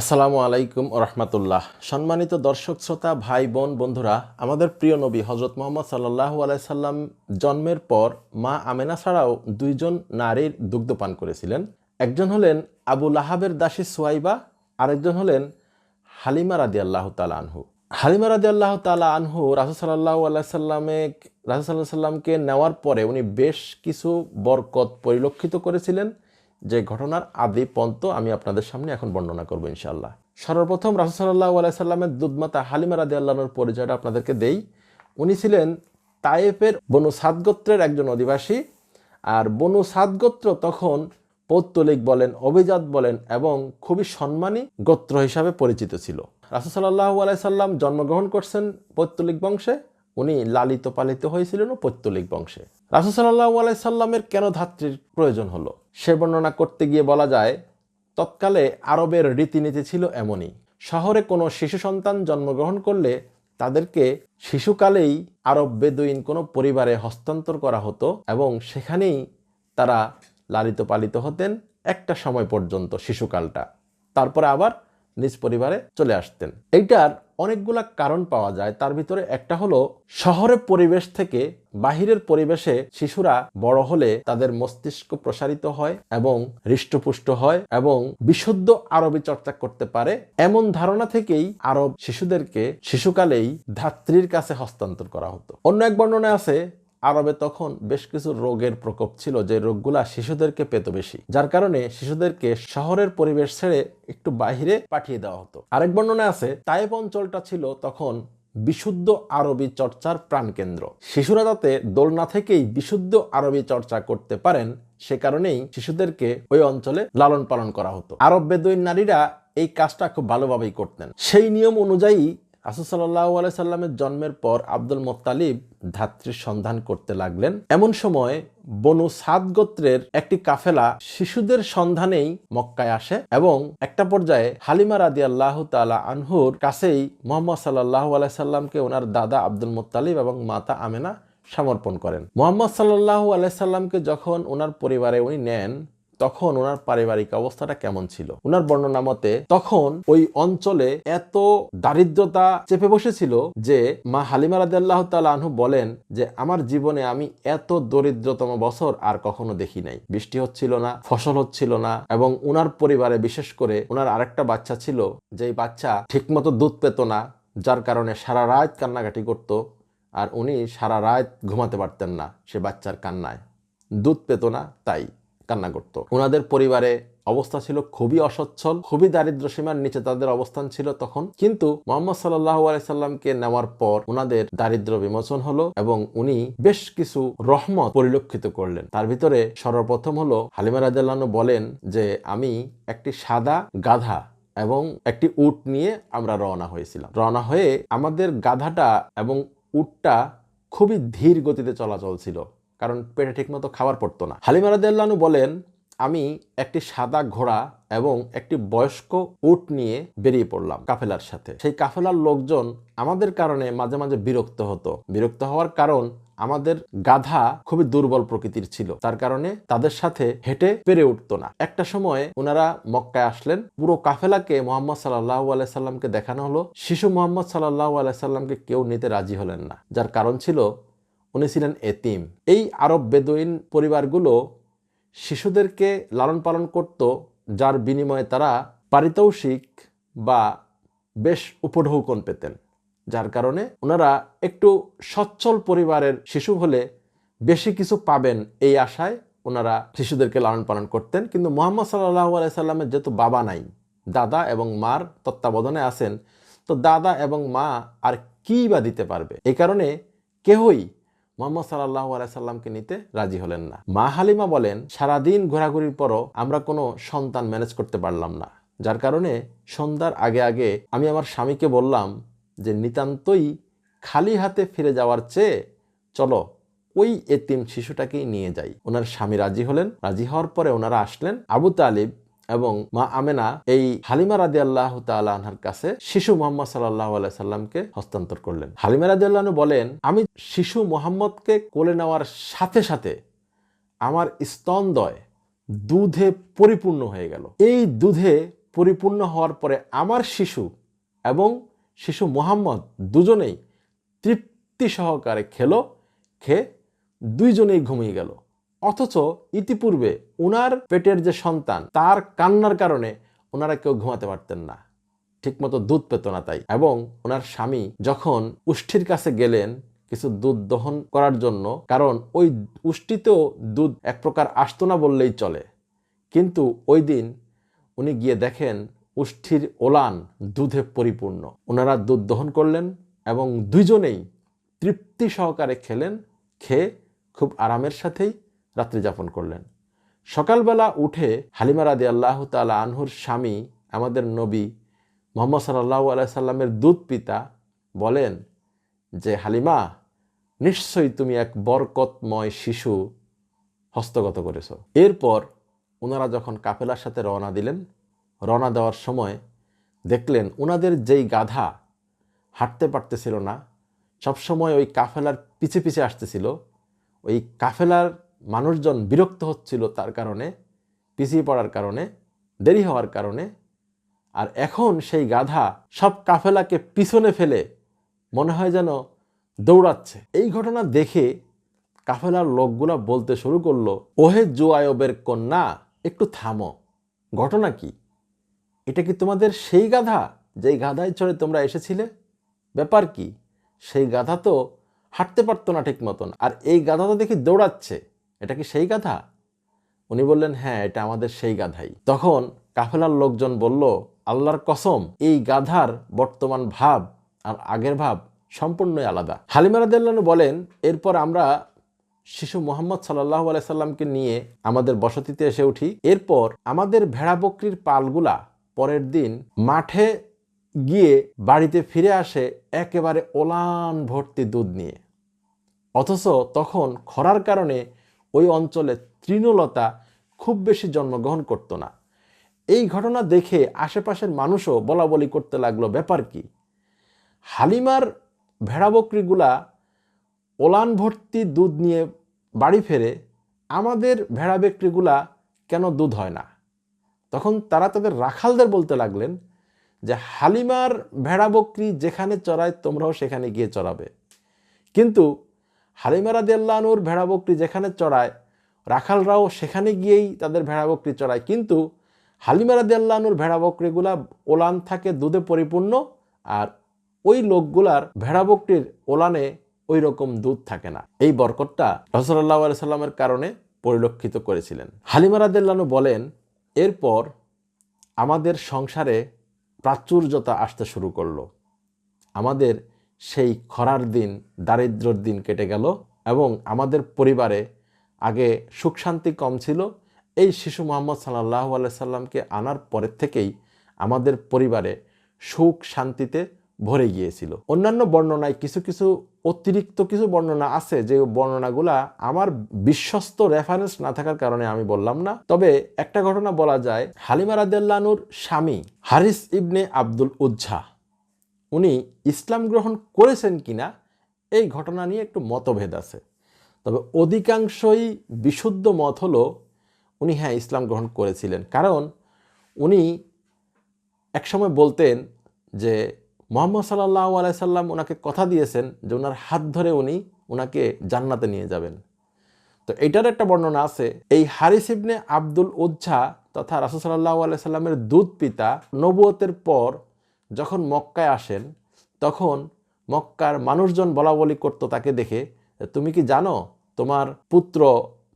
আসসালামু আলাইকুম রহমতুল্লাহ। সম্মানিত দর্শক, শ্রোতা, ভাই, বোন, বন্ধুরা, আমাদের প্রিয় নবী হজরত মোহাম্মদ সাল্লাহ আলাইসাল্লাম জন্মের পর মা আমেনা ছাড়াও দুইজন নারীর দুগ্ধপান করেছিলেন। একজন হলেন আবু লাহাবের দাসী সোয়াইবা, আরেকজন হলেন হালিমা রাদি আল্লাহ তালা আনহু। হালিমা রাদি আল্লাহ তালা আনহু রাসুল সাল্লাহ আলাইসাল্লামে রাসুল সাল্লাহ সাল্লামকে নেওয়ার পরে উনি বেশ কিছু বরকত পরিলক্ষিত করেছিলেন। যে ঘটনার আদি পন্ত আমি আপনাদের সামনে এখন বর্ণনা করব ইনশাল্লাহ সর্বপ্রথম রাসুসাল্লাহ আলাইসাল্লামের দুধমাতা হালিমা রাদি আল্লাহর পরিচয়টা আপনাদেরকে দেই। উনি ছিলেন তায়েফের বনু সাদগোত্রের একজন অধিবাসী আর বনু সাদগোত্র তখন পৌত্তলিক বলেন, অভিজাত বলেন এবং খুবই সম্মানী গোত্র হিসাবে পরিচিত ছিল। রাসুসাল্লাহ আলাইসাল্লাম জন্মগ্রহণ করছেন পৌত্তলিক বংশে। উনি লালিত পালিত হয়েছিলেন পৈত্তলিক বংশে। রাসুসাল্লাহ আলাইসাল্লামের কেন ধাত্রীর প্রয়োজন হলো? সে বর্ণনা করতে গিয়ে বলা যায়, তৎকালে আরবের রীতিনীতি ছিল এমনই। শহরে কোনো শিশু সন্তান জন্মগ্রহণ করলে তাদেরকে শিশুকালেই আরব বেদুইন কোনো পরিবারে হস্তান্তর করা হতো এবং সেখানেই তারা লালিত পালিত হতেন একটা সময় পর্যন্ত শিশুকালটা। তারপরে আবার নিজ পরিবারে চলে আসতেন। এইটার অনেকগুলা কারণ পাওয়া যায়। তার ভিতরে একটা হলো শহরের পরিবেশ থেকে বাহিরের পরিবেশে শিশুরা বড় হলে তাদের মস্তিষ্ক প্রসারিত হয় এবং হৃষ্টপুষ্ট হয় এবং বিশুদ্ধ আরবি চর্চা করতে পারে। এমন ধারণা থেকেই আরব শিশুদেরকে শিশুকালেই ধাত্রীর কাছে হস্তান্তর করা হতো। অন্য এক বর্ণনা আছে আরবে তখন বেশ কিছু রোগের প্রকোপ ছিল, যে রোগগুলা শিশুদেরকে পেত বেশি। যার কারণে শিশুদেরকে শহরের পরিবেশ ছেড়ে একটু বাহিরে পাঠিয়ে দেওয়া হতো। আরেক বর্ণনা আছে, তাইপ অঞ্চলটা ছিল তখন বিশুদ্ধ আরবি চর্চার প্রাণকেন্দ্র। শিশুরা যাতে দোলনা থেকেই বিশুদ্ধ আরবি চর্চা করতে পারেন, সে কারণেই শিশুদেরকে ওই অঞ্চলে লালন পালন করা হতো। আরব বেদুইন নারীরা এই কাজটা খুব ভালোভাবেই করতেন। সেই নিয়ম অনুযায়ী রাসুসাল্লাহ আলাইসাল্লামের জন্মের পর আব্দুল মোত্তালিব ধাত্রীর সন্ধান করতে লাগলেন। এমন সময় বনু সাদ গোত্রের একটি কাফেলা শিশুদের সন্ধানেই মক্কায় আসে এবং একটা পর্যায়ে হালিমা রাদি আল্লাহ তালা আনহুর কাছেই মোহাম্মদ সাল্লাহ আলাইসাল্লামকে ওনার দাদা আব্দুল মোত্তালিব এবং মাতা আমেনা সমর্পণ করেন। মোহাম্মদ সাল্লাহ আলাইসাল্লামকে যখন ওনার পরিবারে উনি নেন তখন ওনার পারিবারিক অবস্থাটা কেমন ছিল? ওনার বর্ণনা মতে, তখন ওই অঞ্চলে এত দারিদ্রতা চেপে বসেছিল যে মা হালিমা রাদিয়াল্লাহ তাআলা আনহু বলেন যে, আমার জীবনে আমি এত দরিদ্রতম বছর আর কখনো দেখি নাই। বৃষ্টি হচ্ছিল না, ফসল হচ্ছিল না এবং ওনার পরিবারে বিশেষ করে ওনার আরেকটা বাচ্চা ছিল যেই বাচ্চা ঠিকমতো দুধ পেত না, যার কারণে সারা রাত কান্নাকাটি করত আর উনি সারা রাত ঘুমাতে পারতেন না সে বাচ্চার কান্নায়। দুধ পেত না তাই। কান্না করত। ওনাদের পরিবারে অবস্থা ছিল খুবই অসচ্ছল, খুবই দারিদ্র সীমার নিচে তাদের অবস্থান ছিল তখন। কিন্তু মোহাম্মদ সাল্লাহ আলাইসাল্লামকে নেওয়ার পর ওনাদের দারিদ্র বিমোচন হলো এবং উনি বেশ কিছু রহমত পরিলক্ষিত করলেন। তার ভিতরে সর্বপ্রথম হলো হালিমা রাজাল্লাহ বলেন যে, আমি একটি সাদা গাধা এবং একটি উট নিয়ে আমরা রওনা হয়েছিলাম। রওনা হয়ে আমাদের গাধাটা এবং উটটা খুবই ধীর গতিতে চলাচল ছিল। কারণ পেটে ঠিকমতো খাবার পড়তো না। হালিমা রাদিয়াল্লাহু বলেন, আমি একটি সাদা ঘোড়া এবং একটি বয়স্ক উট নিয়ে বেরিয়ে পড়লাম কাফেলার সাথে। সেই কাফেলার লোকজন আমাদের কারণে মাঝে মাঝে বিরক্ত হতো। বিরক্ত হওয়ার কারণ আমাদের গাধা খুবই দুর্বল প্রকৃতির ছিল। তার কারণে তাদের সাথে হেঁটে পেরে উঠতো না। একটা সময়ে ওনারা মক্কায় আসলেন। পুরো কাফেলাকে মোহাম্মদ সাল্লাহ আলাইসাল্লামকে দেখানো হলো। শিশু মোহাম্মদ সাল্লাহ আলাইসাল্লামকে কেউ নিতে রাজি হলেন না। যার কারণ ছিল উনি ছিলেন এতিম। এই আরব বেদুইন পরিবারগুলো শিশুদেরকে লালন পালন করত, যার বিনিময়ে তারা পারিতোষিক বা বেশ উপঢৌকন পেতেন, যার কারণে ওনারা একটু সচ্ছল পরিবারের শিশু হলে বেশি কিছু পাবেন এই আশায় ওনারা শিশুদেরকে লালন পালন করতেন। কিন্তু মোহাম্মদ সাল্লাহ আলাইসাল্লামের যেহেতু বাবা নাই, দাদা এবং মার তত্ত্বাবধানে আছেন, তো দাদা এবং মা আর কী বা দিতে পারবে? এই কারণে কেহই মোহাম্মদ সাল্লাহ আলাইসাল্লামকে নিতে রাজি হলেন না। মা হালিমা বলেন, সারাদিন ঘোরাঘুরির পরও আমরা কোনো সন্তান ম্যানেজ করতে পারলাম না। যার কারণে সন্ধ্যার আগে আগে আমি আমার স্বামীকে বললাম যে, নিতান্তই খালি হাতে ফিরে যাওয়ার চেয়ে চলো ওই এতিম শিশুটাকেই নিয়ে যাই। ওনার স্বামী রাজি হলেন। রাজি হওয়ার পরে ওনারা আসলেন আবু তালিব এবং মা আমেনা এই হালিমা রাদি আল্লাহ তালাহার কাছে শিশু মোহাম্মদ সাল্লাহ সাল্লামকে হস্তান্তর করলেন। হালিমা রাদি আল্লাহ বলেন, আমি শিশু মোহাম্মদকে কোলে নেওয়ার সাথে সাথে আমার স্তনদয় দুধে পরিপূর্ণ হয়ে গেল। এই দুধে পরিপূর্ণ হওয়ার পরে আমার শিশু এবং শিশু মোহাম্মদ দুজনেই তৃপ্তি সহকারে খেলো, খেয়ে দুইজনেই ঘুমিয়ে গেল। অথচ ইতিপূর্বে উনার পেটের যে সন্তান, তার কান্নার কারণে ওনারা কেউ ঘুমাতে পারতেন না। ঠিকমতো দুধ পেত না তাই। এবং ওনার স্বামী যখন উষ্ঠির কাছে গেলেন কিছু দুধ দহন করার জন্য, কারণ ওই উষ্টিতেও দুধ এক প্রকার আসতো না বললেই চলে। কিন্তু ওই দিন উনি গিয়ে দেখেন উষ্ঠির ওলান দুধে পরিপূর্ণ। ওনারা দুধ দহন করলেন এবং দুইজনেই তৃপ্তি সহকারে খেলেন, খেয়ে খুব আরামের সাথেই রাত্রি যাপন করলেন। সকালবেলা উঠে হালিমা রাদি আল্লাহ তালা আনহুর স্বামী, আমাদের নবী মোহাম্মদ সাল্লাহ আলাইসাল্লামের দুধ পিতা বলেন যে, হালিমা, নিশ্চয়ই তুমি এক বরকতময় শিশু হস্তগত করেছ। এরপর ওনারা যখন কাফেলার সাথে রওনা দিলেন, রওনা দেওয়ার সময় দেখলেন ওনাদের যেই গাধা হাঁটতে পারতেছিল না, সবসময় ওই কাফেলার পিছে পিছে আসতেছিল, ওই কাফেলার মানুষজন বিরক্ত হচ্ছিল তার কারণে, পিছিয়ে পড়ার কারণে, দেরি হওয়ার কারণে। আর এখন সেই গাধা সব কাফেলাকে পিছনে ফেলে মনে হয় যেন দৌড়াচ্ছে। এই ঘটনা দেখে কাফেলার লোকগুলা বলতে শুরু করল, ওহে জোয়ায়বের কন্যা, একটু থামো। ঘটনা কি? এটা কি তোমাদের সেই গাধা যেই গাধায় চড়ে তোমরা এসেছিলে? ব্যাপার কি? সেই গাধা তো হাঁটতে পারতো না ঠিক মতন আর এই গাধা তো দেখি দৌড়াচ্ছে। এটা কি সেই গাধা? উনি বললেন হ্যাঁ এটা আমাদের সেই গাধাই। তখন কাফেলার লোকজন বলল, আল্লাহর কসম, এই গাধার বর্তমান ভাব আর আগের ভাব সম্পূর্ণই আলাদা। হালিমা রাদিয়াল্লাহু বলেন, এরপর আমরা শিশু মোহাম্মদ সাল্লাহ আলাইসাল্লামকে নিয়ে আমাদের বসতিতে এসে উঠি। এরপর আমাদের ভেড়া বকরির পালগুলা পরের দিন মাঠে গিয়ে বাড়িতে ফিরে আসে একেবারে ওলান ভর্তি দুধ নিয়ে। অথচ তখন খরার কারণে ওই অঞ্চলে তৃণলতা খুব বেশি জন্মগ্রহণ করতো না। এই ঘটনা দেখে আশেপাশের মানুষও বলা বলি করতে লাগল, ব্যাপার কি? হালিমার ভেড়া বকরিগুলা ওলান ভর্তি দুধ নিয়ে বাড়ি ফেরে আমাদের ভেড়া বিক্রিগুলা কেন দুধ হয় না? তখন তারা তাদের রাখালদের বলতে লাগলেন যে, হালিমার ভেড়া বকরি যেখানে চড়ায় তোমরাও সেখানে গিয়ে চড়াবে। কিন্তু হালিমা রাদিয়াল্লাহুর ভেড়া বকরি যেখানে চড়ায়, রাখালরাও সেখানে গিয়েই তাদের ভেড়া বকরি চড়ায়। কিন্তু হালিমা রাদিয়াল্লাহুর ভেড়া বকরিগুলা ওলান থাকে দুধে পরিপূর্ণ আর ওই লোকগুলার ভেড়া বকরির ওলানে ওই রকম দুধ থাকে না। এই বরকতটা রসল্লাহ সাল্লামের কারণে পরিলক্ষিত করেছিলেন। হালিমা রাদিয়াল্লাহু বলেন, এরপর আমাদের সংসারে প্রাচুর্যতা আসতে শুরু করল। আমাদের সেই খরার দিন দারিদ্রর দিন কেটে গেল এবং আমাদের পরিবারে আগে সুখ শান্তি কম ছিল। এই শিশু মোহাম্মদ সাল্লাহ সাল্লামকে আনার পরের থেকেই আমাদের পরিবারে সুখ শান্তিতে ভরে গিয়েছিল। অন্যান্য বর্ণনায় কিছু কিছু অতিরিক্ত কিছু বর্ণনা আছে যে বর্ণনাগুলা আমার বিশ্বস্ত রেফারেন্স না থাকার কারণে আমি বললাম না। তবে একটা ঘটনা বলা যায়, হালিমা রাদিয়াল্লানুর স্বামী হারিস ইবনে আব্দুল উজ্জা উনি ইসলাম গ্রহণ করেছেন কিনা, এই ঘটনা নিয়ে একটু মতভেদ আছে। তবে অধিকাংশই বিশুদ্ধ মত হলো, উনি হ্যাঁ ইসলাম গ্রহণ করেছিলেন। কারণ উনি একসময় বলতেন যে, মোহাম্মদ সাল্লাহ আলাইসাল্লাম ওনাকে কথা দিয়েছেন যে ওনার হাত ধরে উনি ওনাকে জান্নাতে নিয়ে যাবেন। তো এটার একটা বর্ণনা আছে। এই হারিস ইবনে আব্দুল উজ্জা তথা রাসুল সাল্লাহ আলাইসাল্লামের দুধ পিতা নবুয়তের পর যখন মক্কায় আসেন, তখন মক্কার মানুষজন বলা বলি করতো তাকে দেখে, তুমি কি জানো তোমার পুত্র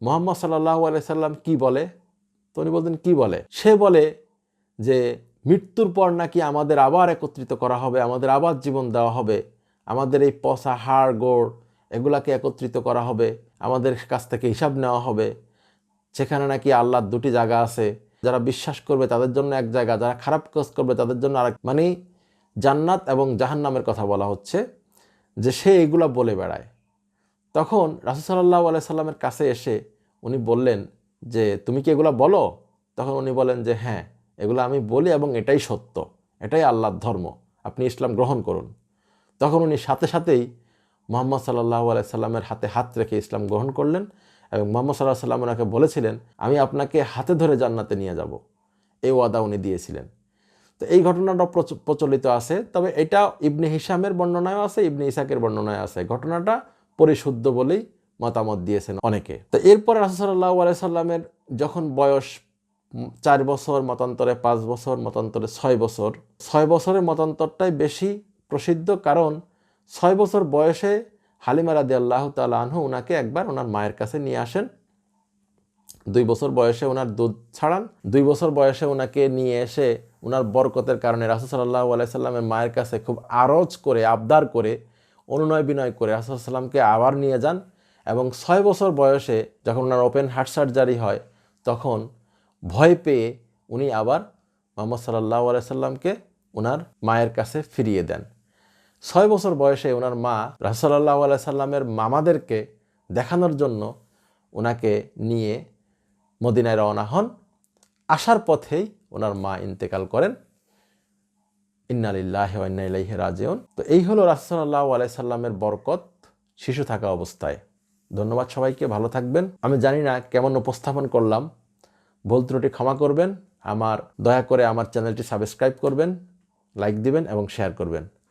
মোহাম্মদ সাল্লাহ আলাইসাল্লাম কি বলে? তো উনি বলতেন, কী বলে? সে বলে যে, মৃত্যুর পর নাকি আমাদের আবার একত্রিত করা হবে, আমাদের আবার জীবন দেওয়া হবে, আমাদের এই পচা হাড়, গোড় এগুলাকে একত্রিত করা হবে, আমাদের কাছ থেকে হিসাব নেওয়া হবে, সেখানে নাকি আল্লাহর দুটি জায়গা আছে যারা বিশ্বাস করবে তাদের জন্য এক জায়গা, যারা খারাপ কাজ করবে তাদের জন্য আরেক মানে জান্নাত এবং জাহান্নামের কথা বলা হচ্ছে যে সে এগুলা বলে বেড়ায়। তখন রাসুসাল্লাহ আলাই সাল্লামের কাছে এসে উনি বললেন যে, তুমি কি এগুলা বলো? তখন উনি বলেন যে হ্যাঁ এগুলো আমি বলি এবং এটাই সত্য, এটাই আল্লাহর ধর্ম, আপনি ইসলাম গ্রহণ করুন। তখন উনি সাথে সাথেই মোহাম্মদ সাল্লাহ আলাইসাল্লামের হাতে হাত রেখে ইসলাম গ্রহণ করলেন। এবং মোহাম্মদ সাল্লাহ সাল্লাম ওনাকে বলেছিলেন, আমি আপনাকে হাতে ধরে জান্নাতে নিয়ে যাব। এই ওয়াদা উনি দিয়েছিলেন। তো এই ঘটনাটা প্রচ- প্রচলিত আছে, তবে এটা ইবনে হিসামের বর্ণনায়ও আছে, ইবনে ইসাকের বর্ণনায় আছে। ঘটনাটা পরিশুদ্ধ বলেই মতামত দিয়েছেন অনেকে। তো এরপরে রাসুসাল্লাহ আলাইসাল্লামের যখন বয়স চার বছর মতান্তরে, পাঁচ বছর মতান্তরে, ছয় বছর, ছয় বছরের মতান্তরটাই বেশি প্রসিদ্ধ কারণ ছয় বছর বয়সে হালিমা রাদি আল্লাহ তালা আনহু ওনাকে একবার ওনার মায়ের কাছে নিয়ে আসেন। দুই বছর বয়সে ওনার দুধ ছাড়ান। দুই বছর বয়সে ওনাকে নিয়ে এসে ওনার বরকতের কারণে রাসুল সাল্লাহ আলাইসাল্লামের মায়ের কাছে খুব আরজ করে, আবদার করে, অনুনয় বিনয় করে রাসুল সাল্লামকে আবার নিয়ে যান এবং ছয় বছর বয়সে যখন ওনার ওপেন হার্ট সার্জারি হয়, তখন ভয় পেয়ে উনি আবার মোহাম্মদ সাল্লাহ আলাইসাল্লামকে ওনার মায়ের কাছে ফিরিয়ে দেন। ছয় বছর বয়সে ওনার মা রাসুল্লাহ আলাইসাল্লামের মামাদেরকে দেখানোর জন্য ওনাকে নিয়ে মদিনায় রওনা হন। আসার পথেই ওনার মা ইন্তেকাল করেন। ইন্নালিল্লাহ ইন্নাইলাইহ রাজেউন। তো এই হলো রাসুল্লাহ আলাইসাল্লামের বরকত শিশু থাকা অবস্থায়। ধন্যবাদ সবাইকে, ভালো থাকবেন। আমি জানি না কেমন উপস্থাপন করলাম। ভুল ত্রুটি ক্ষমা করবেন। আমার দয়া করে আমার চ্যানেলটি সাবস্ক্রাইব করবেন, লাইক দিবেন এবং শেয়ার করবেন।